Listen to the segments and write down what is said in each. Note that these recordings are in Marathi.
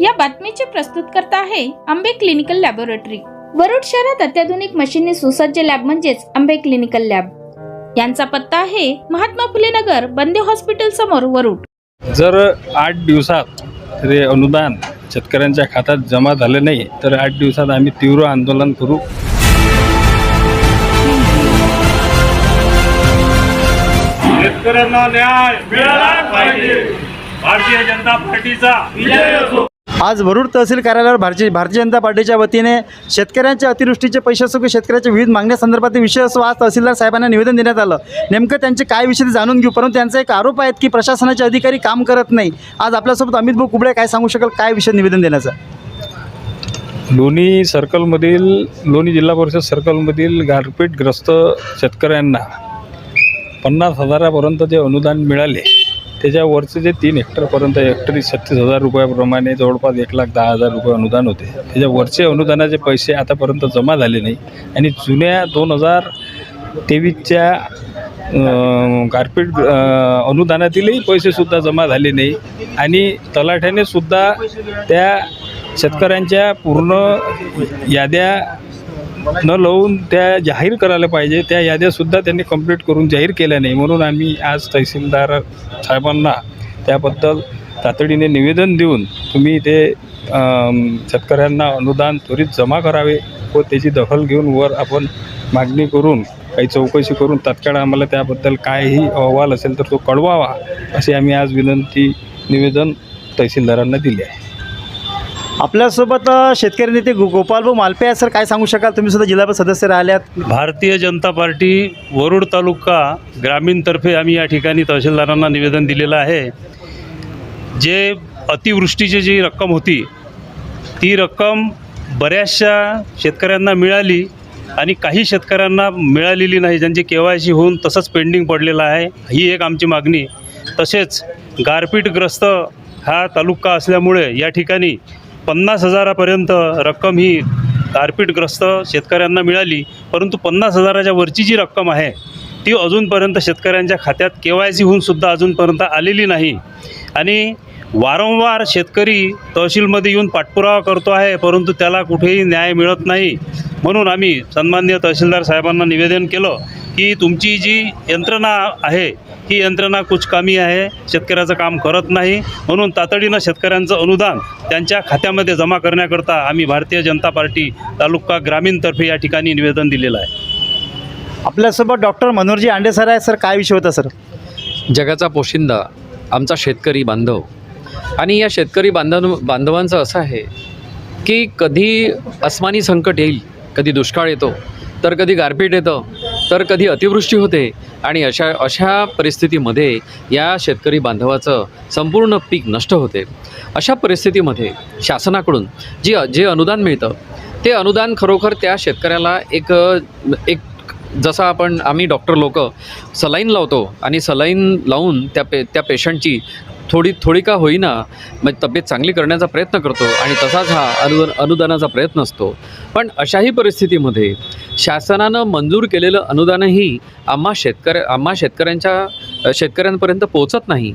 या बातमीचे प्रस्तुतकर्ता आहे आंबे क्लिनिकल लॅबोरेटरी. वरुड शहरात अत्याधुनिक मशीनने सुसज्ज लॅब म्हणजेच आंबे क्लिनिकल लॅब. यांचा पत्ता आहे महात्मा फुले नगर बंदे हॉस्पिटल समोर वरुड. जर आठ दिवसात ते अनुदान शेतकऱ्यांच्या खात्यात जमा झालं नाही तर आठ दिवसात आम्ही तीव्र आंदोलन करू. शेतकऱ्यांना न्याय मिळाला पाहिजे. भारतीय जनता पार्टीचा विजय असो. आज वरुड तहसील कार्यालयावर भारतीय भारतीय जनता पार्टीच्या वतीने शेतकऱ्यांच्या अतिवृष्टीचे पैसे असो की शेतकऱ्याच्या विविध मागण्यासंदर्भातील विषय असो आज तहसीलदार साहेबांना निवेदन देण्यात आलं. नेमकं त्यांचे काय विषय ते जाणून घेऊ परंतु त्यांचा एक आरोप आहेत की प्रशासनाचे अधिकारी काम करत नाही. आज आपल्यासोबत अमित भाऊ कुबळे काय सांगू शकाल? काय विषय निवेदन देण्याचा? लोणी सर्कलमधील लोणी जिल्हा परिषद सर्कलमधील गारपीटग्रस्त शेतकऱ्यांना पन्नास हजारापर्यंत जे अनुदान मिळाले त्याच्यावरचे जे तीन हेक्टरपर्यंत हेक्टरी छत्तीस हजार रुपयाप्रमाणे जवळपास एक लाख दहा हजार रुपये अनुदान होते. त्याच्यावरचे अनुदानाचे पैसे आतापर्यंत जमा झाले नाही. आणि जुन्या दोन हजार तेवीसच्या गारपीट अनुदानातीलही पैसेसुद्धा जमा झाले नाही. आणि तलाठ्याने सुद्धा त्या शेतकऱ्यांच्या पूर्ण याद्या न लावून त्या जाहीर करायला पाहिजे त्या याद्यासुद्धा त्यांनी कंप्लीट करून जाहीर केल्या नाही. म्हणून आम्ही आज तहसीलदार साहेबांना त्याबद्दल तातडीने निवेदन देऊन तुम्ही ते शेतकऱ्यांना अनुदान त्वरित जमा करावे व त्याची दखल घेऊन वर आपण मागणी करून काही चौकशी करून तात्काळ आम्हाला त्याबद्दल काहीही अहवाल असेल तर तो कळवावा असे आम्ही आज विनंती निवेदन तहसीलदारांना दिले आहे. आपल्यासोबत अ, शेतकरी नेते गो गोपालभाऊ मालपे आहेत सर. काय सांगू शकाल? तुम्ही सुद्धा जिल्हा परिषद सदस्य राहिल्यात. भारतीय जनता पार्टी वरुड तालुका ग्रामीणतर्फे आम्ही या ठिकाणी तहसीलदारांना निवेदन दिलेलं आहे. जे अतिवृष्टीची जी रक्कम होती ती रक्कम बऱ्याचशा शेतकऱ्यांना मिळाली आणि काही शेतकऱ्यांना मिळालेली नाही. ज्यांची के वाय सी होऊन तसंच पेंडिंग पडलेलं आहे ही एक आमची मागणी. तसेच गारपीटग्रस्त हा तालुका असल्यामुळे या ठिकाणी पन्नास हजारापर्यंत रक्कम ही गारपीटग्रस्त शेतकऱ्यांना मिळाली परंतु पन्नास हजाराच्या वरची जी रक्कम आहे ती अजूनपर्यंत शेतकऱ्यांच्या खात्यात के वाय सी होऊन सुद्धा अजूनपर्यंत आलेली नाही. आणि वारंवार शेतकरी तहसीलमध्ये येऊन पाठपुरावा करतो आहे परंतु त्याला कुठेही न्याय मिळत नाही. म्हणून आम्ही सन्मान्य तहसीलदार साहेबांना निवेदन केलं की तुमची जी यंत्रणा आहे ही यंत्रणा कुचकामी आहे शेतकऱ्याचं काम करत नाही म्हणून तातडीनं शेतकऱ्यांचं अनुदान त्यांच्या खात्यामध्ये जमा करण्याकरता आम्ही भारतीय जनता पार्टी तालुका ग्रामीणतर्फे या ठिकाणी निवेदन दिलेलं आहे. आपल्यासोबत डॉक्टर मनोहरजी आंडे सर आहेत सर काय विषय होता सर? जगाचा पोशिंदा आमचा शेतकरी बांधव. आणि या शेतकरी बांधव बांधवांचं असं आहे की कधी अस्मानी संकट येईल कधी दुष्काळ येतो तर कधी गारपीट येतं तर कधी अतिवृष्टी होते आणि अशा अशा परिस्थितीमध्ये या शेतकरी बांधवाचं संपूर्ण पीक नष्ट होते. अशा परिस्थितीमध्ये शासनाकडून जी जे अनुदान मिळतं ते अनुदान खरोखर त्या शेतकऱ्याला एक एक जसं आपण आम्ही डॉक्टर लोक सलाईन लावतो आणि सलाईन लावून त्या पे त्या पेशंटची थोडी थोडी का होईना म्हणजे तब्येत चांगली करण्याचा प्रयत्न करतो आणि तसाच हा अनुदान अनुदानाचा प्रयत्न असतो. पण अशाही परिस्थितीमध्ये शासनानं मंजूर केलेलं अनुदानही आम्हा शेतकऱ्या आम्हा शेतकऱ्यांच्या शेतकऱ्यांपर्यंत पोचत नाही.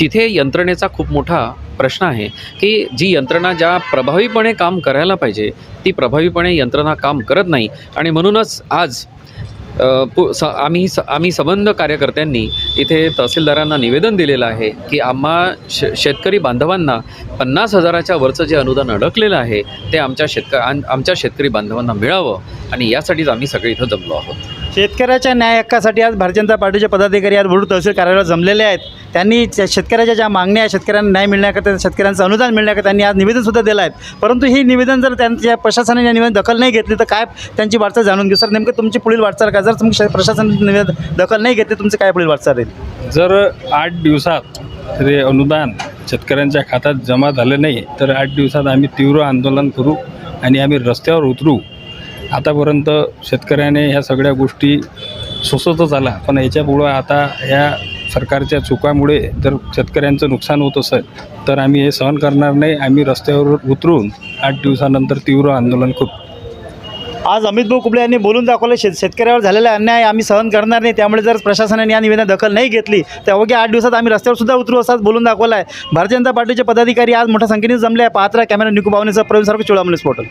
तिथे यंत्रणेचा खूप मोठा प्रश्न आहे की जी यंत्रणा ज्या प्रभावीपणे काम करायला पाहिजे ती प्रभावीपणे यंत्रणा काम करत नाही. आणि म्हणूनच आज पु स आम्ही स आम्ही संबंध कार्यकर्त्यांनी इथे तहसीलदारांना निवेदन दिलेलं आहे की आम्हा श शेतकरी बांधवांना पन्नास हजाराच्या वरचं जे अनुदान अडकलेलं आहे ते आमच्या शेतक आम- आमच्या शेतकरी बांधवांना मिळावं. आणि यासाठीच आम्ही सगळे इथं जमलो आहोत. शेतकऱ्याच्या न्याय हक्कासाठी आज भारतीय जनता पार्टीचे पदाधिकारी आज वरुड तहसील कार्यालयात जमलेले आहेत. त्यांनी त्या शेतकऱ्याच्या ज्या मागण्या आहेत शेतकऱ्यांना न्याय मिळण्याकरता शेतकऱ्यांचं अनुदान मिळण्याकरता त्यांनी आज निवेदनसुद्धा दिलं आहे. परंतु ही निवेदन जर त्यांच्या प्रशासनाने या निवेदन दखल नाही घेतली तर काय त्यांची वाटचाल जाणून घेऊ? सर नेमकं तुमची पुढील वाटचाल काय? जर तुम्ही प्रशासनाने निवेदन दखल नाही घेतली तुमचं काय पुढील वाटचाल राहील? जर आठ दिवसात ते अनुदान शेतकऱ्यांच्या खात्यात जमा झालं नाही तर आठ दिवसात आम्ही तीव्र आंदोलन करू आणि आम्ही रस्त्यावर उतरू. आतापर्यंत शेतकऱ्याने ह्या सगळ्या गोष्टी सोसतच आला. पण याच्यापुढं आता ह्या सरकारच्या चुकामुळे जर शेतकऱ्यांचं नुकसान होत असेल तर आम्ही हे सहन करणार नाही. आम्ही रस्त्यावर उतरून आठ दिवसानंतर तीव्र आंदोलन करू. आज अमित भाऊ कुबळे यांनी बोलून दाखवलं शेत शेतकऱ्यावर झालेला अन्याय आम्ही सहन करणार नाही. त्यामुळे जर प्रशासनाने या निवेदन दखल नाही घेतली तर अवघ्या आठ दिवसात आम्ही रस्त्यावर सुद्धा उतरू असं बोलून दाखवलं आहे भारतीय जनता पार्टीचे पदाधिकारी आज मोठ्या संख्येने जमले. आहे पाहत्रा कॅमेरा निकू भावनेचा प्रवीण सारखं चोळामलेस पोर्टल.